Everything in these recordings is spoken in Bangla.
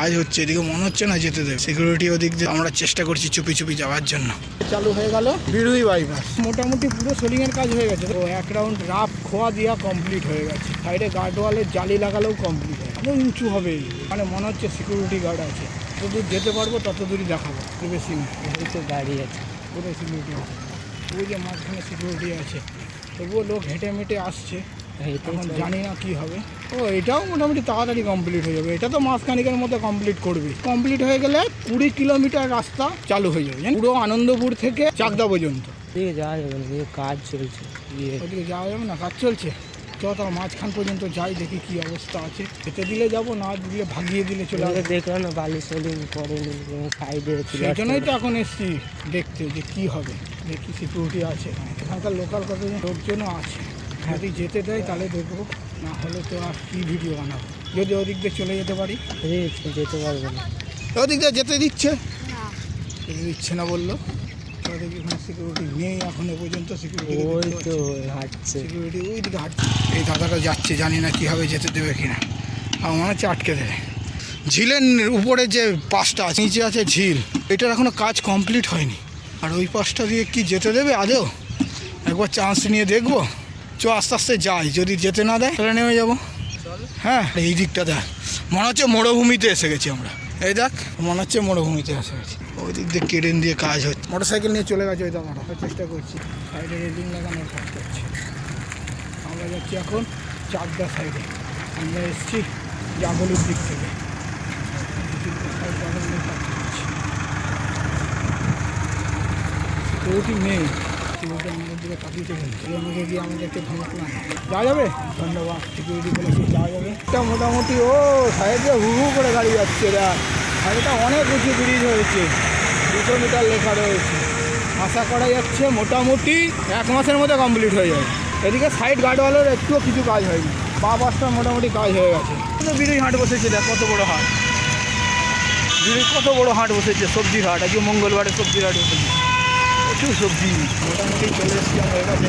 কাজ হচ্ছে এদিকে মনে হচ্ছে না যেতে দেবে। সিকিউরিটি ওদিক দিয়ে আমরা চেষ্টা করছি চুপি চুপি যাওয়ার জন্য। চালু হয়ে গেল। বিরুই বাইপাস মোটামুটি পুরো সোলিং এর কাজ হয়ে গেছে। তো এক রাউন্ড রাফ খোয়া দিয়া কমপ্লিট হয়ে গেছে। সাইডে গার্ড ওয়ালের জালি লাগালেও কমপ্লিট হয় আরও উঁচু হবে। মানে মনে হচ্ছে সিকিউরিটি গার্ড আছে। যত দূর যেতে পারব তত দূরই দেখাবো। খুব বেশি না তো গাড়ি আছে। পুরো সিকিউরিটি আছে। ওই যে মাঝখানে সিকিউরিটি আছে। তবুও লোক হেঁটে মেটে আসছে। জানি না কি হবে। ও এটাও মোটামুটি তাড়াতাড়ি কমপ্লিট হয়ে যাবে। এটা তো মাসখানিকের মধ্যে কমপ্লিট করবে। কমপ্লিট হয়ে গেলে কুড়ি কিলোমিটার রাস্তা চালু হয়ে যাবে? পুরো আনন্দপুর থেকে চাকদা পর্যন্ত। দিকে যাওয়া যাবে না কাজ চলছে। ইয়ে। ওদিকে যাওয়া যাবে না কাজ চলছে। চ তার মাঝখান পর্যন্ত যাই দেখি কি অবস্থা আছে। খেতে দিলে যাব না দিলে ভাগিয়ে দিলে চলে আসবে। দেখলাম না বালি সলিং করেনি সাইডে সেই জন্যই তো এখন এসছি দেখতে যে কি হবে দেখি সিকিউরিটি আছে। এখানকার লোকাল কতজন লোকজনও আছে। যদি যেতে দেয় তাহলে দেখব না হলে তো আর কি ভিডিও বানাবো। যদি ওদিক দিয়ে চলে যেতে পারি। যেতে পারব না। ওদিক দিয়ে যেতে দিচ্ছে। যেতে দিচ্ছে না বলল। ওদিকে এখানে সিকিউরিটি নেই এখনও পর্যন্ত সিকিউরিটি ওই তো হাঁটছে। সিকিউরিটি ওই দিকে হাঁটছে। এই দাদাটা যাচ্ছে জানি না কীভাবে যেতে দেবে কিনা। আমার মনে হচ্ছে আটকে দেবে। ঝিলের উপরে যে পাশটা আছে নিচে আছে ঝিল। এটার এখনও কাজ কমপ্লিট হয়নি। আর ওই পাশটা দিয়ে কি যেতে দেবে আদৌ? একবার চান্স নিয়ে দেখব। চ আস্তে আস্তে যাই যদি যেতে না দেয় তাহলে নেমে যাব। হ্যাঁ এই দিকটা দেখ। মনে হচ্ছে মরুভূমিতে এসে গেছি আমরা। এই দেখ। মনে হচ্ছে মরুভূমিতে এসে গেছি। ওই দিক দিয়ে কেড়েন দিয়ে কাজ হচ্ছে। মোটর সাইকেল নিয়ে চলে গেছে ওই দাদাটা। চেষ্টা করছি। সাইডে রেলিং লাগানোর কাজ করছি। আমরা যাচ্ছি এখন চাকদা সাইডে। আমরা এসেছি জাগলুর দিক থেকে। সিকিউরিটি নেই সিকিউরিটি আমাদের দিকে তাকিয়েছে এই আমাকে গিয়ে আমাদেরকে ধমকলাম যাওয়া যাবে? ধন্যবাদ। সিকিউরিটি বলেছে যাওয়া যাবে? এটা মোটামুটি ও সাইডে হু হু করে গাড়ি যাচ্ছে এরা আর এটা অনেক উঁচু ব্রিজ হয়েছে। দুশো মিটার লেখা রয়েছে। আশা করা যাচ্ছে মোটামুটি এক মাসের মধ্যে কমপ্লিট হয়ে যাবে। এদিকে সাইড গার্ডওয়ালের একটুও কিছু কাজ হয়নি। বা বাসটার মোটামুটি কাজ হয়ে গেছে। তো বিড়ি হাট বসেছে দেখ কত বড় হাট। বিড়ি কত বড় হাট বসেছে সবজির হাট। আজকে মঙ্গলবারে সবজির হাট বসেছে। প্রচুর সবজি। মোটামুটি চলে এসেছি আমরা এখানে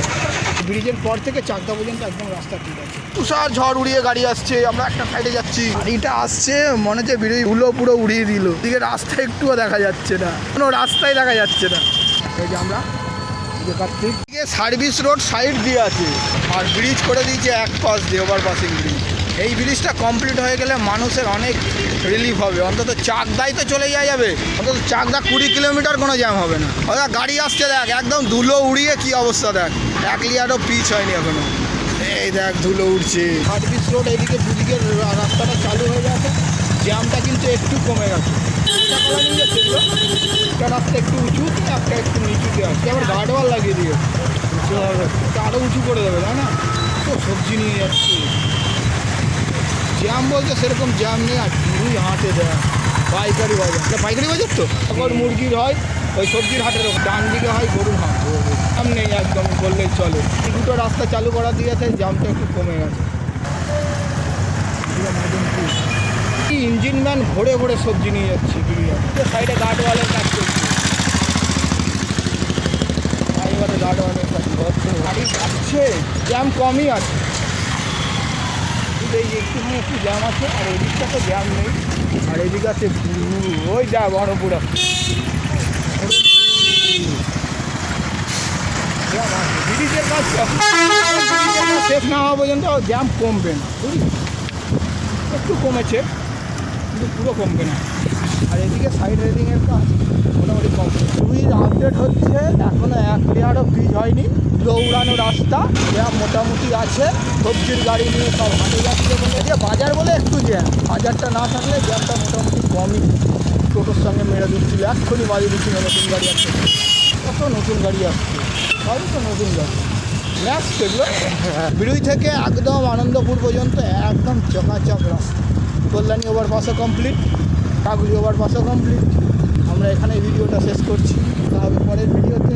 ব্রিজের পর থেকে চাকদা পর্যন্ত একদম রাস্তা ঠিক আছে। তুষার ঝড় উড়িয়ে গাড়ি আসছে আমরা একটা সাইডে যাচ্ছি। গাড়িটা আসছে মনে হচ্ছে ব্রিজ ধুলো পুরো উড়িয়ে দিল। দিকে রাস্তা একটুও দেখা যাচ্ছে না। কোনো রাস্তাই দেখা যাচ্ছে না। এই যে আমরা সার্ভিস রোড সাইড দিয়ে আছে। আর ব্রিজ করে দিয়েছে এক পাশ দিয়ে ওভার পাসিং ব্রিজ এই ব্রিজটা কমপ্লিট হয়ে গেলে মানুষের অনেক রিলিফ হবে। অন্তত চাকদাই তো চলে যাওয়া যাবে। অন্তত চাকদা কুড়ি কিলোমিটার কোনো জ্যাম হবে না। ওরা গাড়ি আসছে দেখ একদম ধুলো উড়িয়ে কি অবস্থা দেখ। এক লিয়ারও পিচ হয়নি এখনও। এই দেখ ধুলো উড়ছে। সার্ভিস রোড এদিকে দুদিকের রা- রাস্তাটা চালু হয়ে গেছে। জ্যামটা কিন্তু একটু কমে গেছে। একটা রাস্তা একটু উঁচুতে একটা একটু নিচুতে আছে। আবার গার্ডওয়াল লাগিয়ে দিয়ে উঁচু আরও উঁচু করে দেবে তাই না? তো সবজি নিয়ে যাচ্ছে। জ্যাম বলতে সেরকম জ্যাম নেই আর দুই হাটে দেয় পাইকারি বাজার। পাইকারি বাজার তো? এখন মুরগির হয় ওই সবজির হাটের। ডান দিকে হয় গরুর হাট। জ্যাম নেই একদম বললেই চলে। দুটো রাস্তা চালু করা দিয়েছে জ্যামটা একটু কমে গেছে। ইঞ্জিন ম্যান ভরে ভরে সবজি নিয়ে যাচ্ছে সাইডে গার্ডওয়ালের কাজ করছে। গার্ডওয়ালের কাজ করছে। গাড়ি যাচ্ছে। জ্যাম কমই আছে। এই একটুখানি একটু জ্যাম আছে, আর এদিকটা তো জ্যাম নেই। আর এদিকে আছে ওই যা বড় পুরো। ব্রিজের কাজ শেষ না হওয়া পর্যন্ত জ্যাম কমবে না, বুঝলি? একটু কমেছে, কিন্তু পুরো কমবে না। আর এদিকে সাইড রেডিংয়ের কাজ ব্রিজ আপডেট হচ্ছে এখনও এক লেয়ারও ব্রিজ হয়নি দৌড়ানো রাস্তা জ্যাম মোটামুটি আছে, সবজির গাড়ি নিয়ে সব হাঁটে যাচ্ছে বলে যে বাজার বলে একটু জ্যাম বাজারটা না থাকলে জ্যামটা মোটামুটি কমই। টোটোর সঙ্গে মেরে দিচ্ছিল, এক্ষুনি বাজে দিচ্ছিল নতুন গাড়ি আসছে। কত নতুন গাড়ি আসছে? সবই তো নতুন গাড়ি। ম্যাক্স এগুলো? বিড়ুই থেকে একদম আনন্দপুর পর্যন্ত একদম চকাচক রাস্তা। কল্যাণী ওভার পাসও কমপ্লিট কাগুলি ওভার পাসও কমপ্লিট আমরা এখানে ভিডিওটা শেষ করছি। তাহলে পরের ভিডিওতে